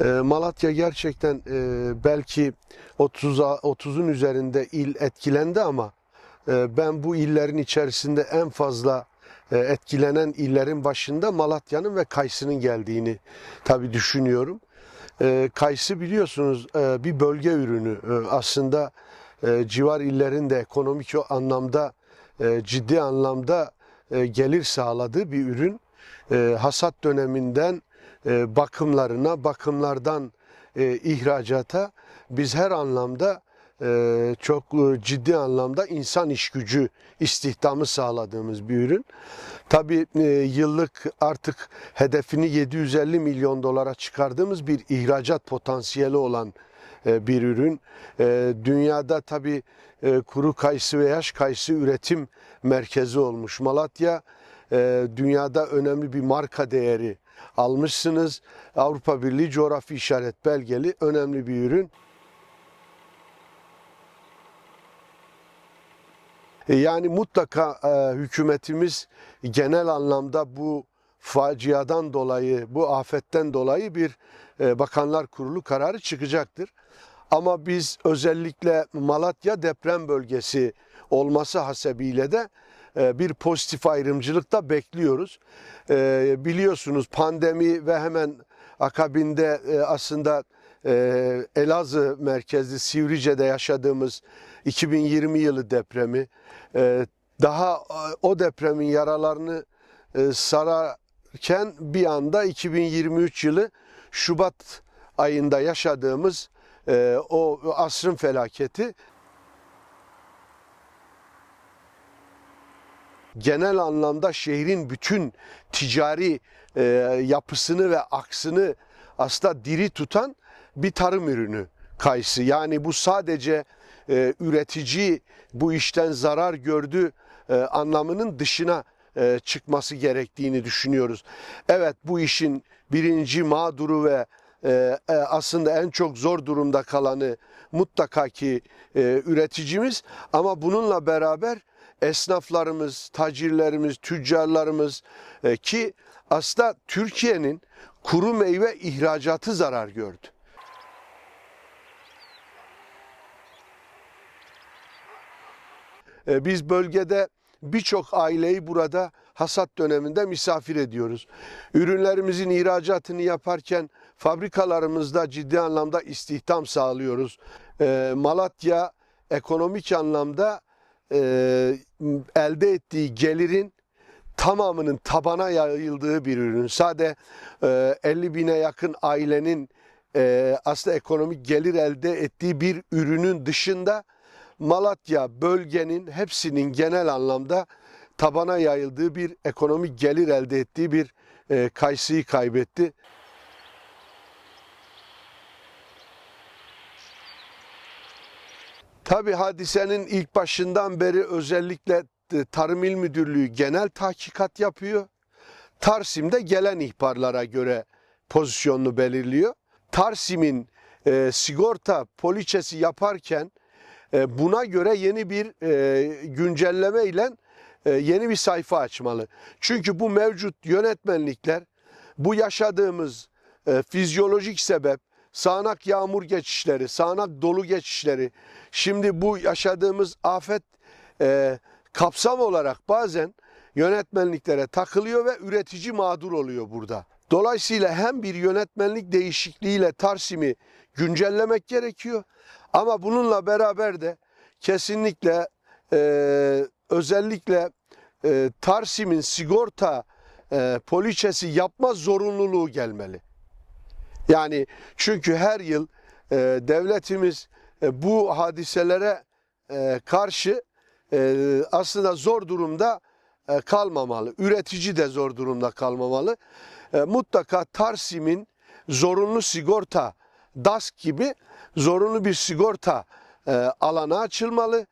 E, Malatya gerçekten e, belki 30'a 30'un üzerinde il etkilendi ama e, ben bu illerin içerisinde en fazla e, etkilenen illerin başında Malatya'nın ve Kayısı'nın geldiğini tabii düşünüyorum. Kayısı biliyorsunuz bir bölge ürünü. Aslında civar illerin de ekonomik anlamda ciddi anlamda gelir sağladığı bir ürün. Hasat döneminden e, bakımlarına, bakımlardan e, ihracata biz her anlamda e, çok e, ciddi anlamda insan iş gücü istihdamı sağladığımız bir ürün. Tabii e, yıllık artık hedefini 750 milyon dolara çıkardığımız bir ihracat potansiyeli olan bir ürün. Dünyada tabii e, kuru kayısı ve yaş kayısı üretim merkezi olmuş Malatya. Dünyada önemli bir marka değeri almışsınız. Avrupa Birliği coğrafi işaret belgeli önemli bir ürün. E, Yani mutlaka e, hükümetimiz genel anlamda bu faciadan dolayı, bu afetten dolayı bir e, Bakanlar Kurulu kararı çıkacaktır. Ama biz özellikle Malatya deprem bölgesi olması hasebiyle de bir pozitif ayrımcılık da bekliyoruz. E, biliyorsunuz pandemi ve hemen akabinde e, aslında e, Elazığ merkezli Sivrice'de yaşadığımız 2020 yılı depremi e, daha e, o depremin yaralarını e, sararken bir anda 2023 yılı Şubat ayında yaşadığımız e, o asrın felaketi genel anlamda şehrin bütün ticari e, yapısını ve aksını aslında diri tutan bir tarım ürünü kayısı. Yani bu sadece e, üretici bu işten zarar gördü e, anlamının dışına e, çıkması gerektiğini düşünüyoruz. Evet bu işin birinci mağduru ve e, e, aslında en çok zor durumda kalanı mutlaka ki e, üreticimiz ama bununla beraber esnaflarımız, tacirlerimiz, tüccarlarımız e, ki aslında Türkiye'nin kuru meyve ihracatı zarar gördü. E, Biz bölgede birçok aileyi burada hasat döneminde misafir ediyoruz. Ürünlerimizin ihracatını yaparken fabrikalarımızda ciddi anlamda istihdam sağlıyoruz. E, Malatya ekonomik anlamda e, elde ettiği gelirin tamamının tabana yayıldığı bir ürün. Sade e, 50 bine yakın ailenin e, aslında ekonomik gelir elde ettiği bir ürünün dışında Malatya bölgenin hepsinin genel anlamda tabana yayıldığı bir ekonomik gelir elde ettiği bir e, kayısıyı kaybetti. Tabi hadisenin ilk başından beri özellikle e, Tarım İl Müdürlüğü genel tahkikat yapıyor. Tarsim'de gelen ihbarlara göre pozisyonunu belirliyor. Tarsim'in e, sigorta poliçesi yaparken e, buna göre yeni bir e, güncelleme ile e, yeni bir sayfa açmalı. Çünkü bu mevcut yönetmenlikler bu yaşadığımız e, fizyolojik sebep sağanak yağmur geçişleri, sağanak dolu geçişleri, şimdi bu yaşadığımız afet e, kapsam olarak bazen yönetmenliklere takılıyor ve üretici mağdur oluyor burada. Dolayısıyla hem bir yönetmenlik değişikliğiyle Tarsim'i güncellemek gerekiyor ama bununla beraber de kesinlikle e, özellikle e, Tarsim'in sigorta e, poliçesi yapma zorunluluğu gelmeli. Yani çünkü her yıl e, devletimiz e, bu hadiselere e, karşı e, aslında zor durumda e, kalmamalı. Üretici de zor durumda kalmamalı. E, mutlaka Tarsim'in zorunlu sigorta DASK gibi zorunlu bir sigorta e, alanı açılmalı